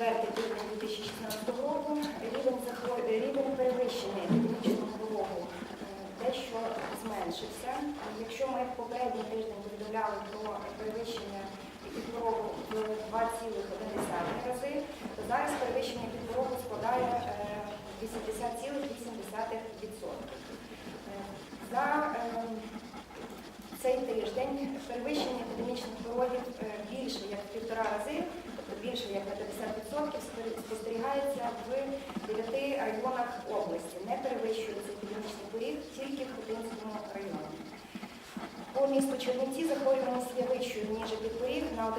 тиждень 2016 року рівень, перевищення епідемічного порогу е, дещо зменшився. Якщо ми в попередній тиждень повідомляли про перевищення епідпорогу в 2,1 рази, то зараз перевищення епідпорогу складає е, 80,8%. Е, За е, цей тиждень перевищення епідемічних порогів більше як в півтора рази, більше як на 50% спостерігається в 9 районах області. Не перевищується епідемічний поріг тільки в Хотинському районі. По місту Чернівці захворюваність є вищою, ніж епідпоріг на 11,5%.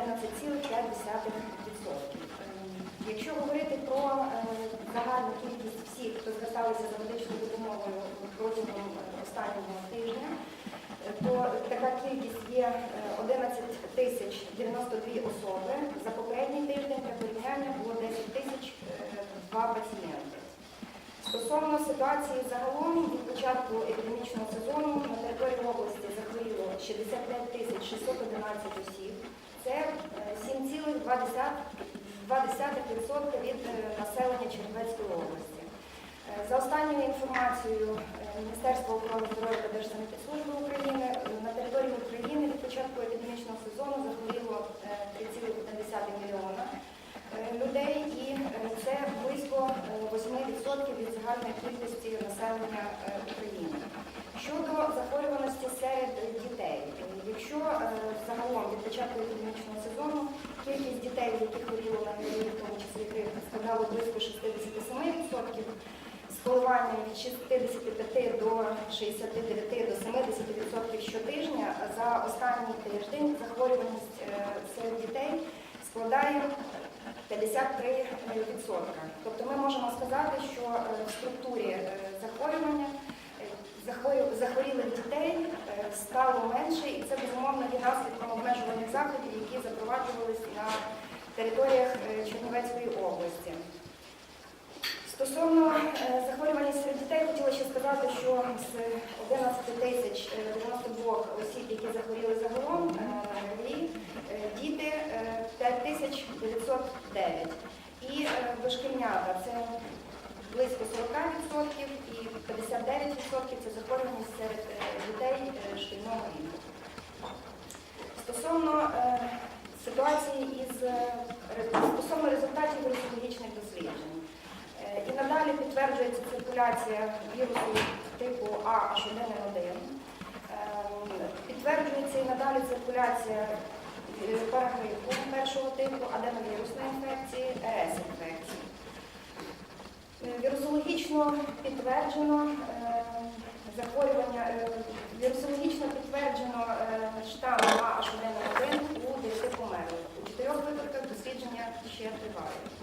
Ем, Якщо говорити про е, загальну кількість всіх, хто зверталися за медичною допомогою протягом е, останнього тижня, е, то така кількість є е, 11 тисяч 92 особи. За попередній Стосовно ситуації загалом від початку епідемічного сезону на території області захворіло 65 тисяч 611 осіб. Це е, 7,2% від е, населення Чернівецької області. Е, За останньою інформацією е, Міністерства охорони здоров'я та Держсанепідслужби України е, на території України від початку епідемічного сезону захворіло від загальної кількості населення е, України. Щодо захворюваності серед дітей, е, якщо е, загалом від початку епідемічного сезону кількість дітей, які хворіли на ГРВІ, в тому числі грип, складала близько 67%, з від 65 до 69 до 70% щотижня, за останній тиждень захворюваність серед дітей складає 53%. Тобто ми можемо сказати, що е, в структурі е, захворювання е, захворілих дітей стало менше, і це безумовно є наслідком обмежувальних заходів, які запроваджувалися на територіях Чернівецької області. Стосовно захворюваності серед дітей, хотіла ще сказати, що з 11 тисяч е, 92 осіб, які захворіли загалом, е, ГРВІ, е, діти е, 5909. І е, дошкільнята це близько 40% і 59% це захворюваність серед е, дітей е, шкільного віку. Стосовно е, ситуації із е, стосовно результатів надалі підтверджується циркуляція вірусу типу А H1N1. Е, Підтверджується і надалі циркуляція е, парагрипу першого типу, аденовірусної інфекції, РС інфекції. Е, Вірусологічно підтверджено е, захворювання, е, вірусологічно підтверджено штам А H1N1 у 9 померлих. У чотирьох випадках дослідження ще все.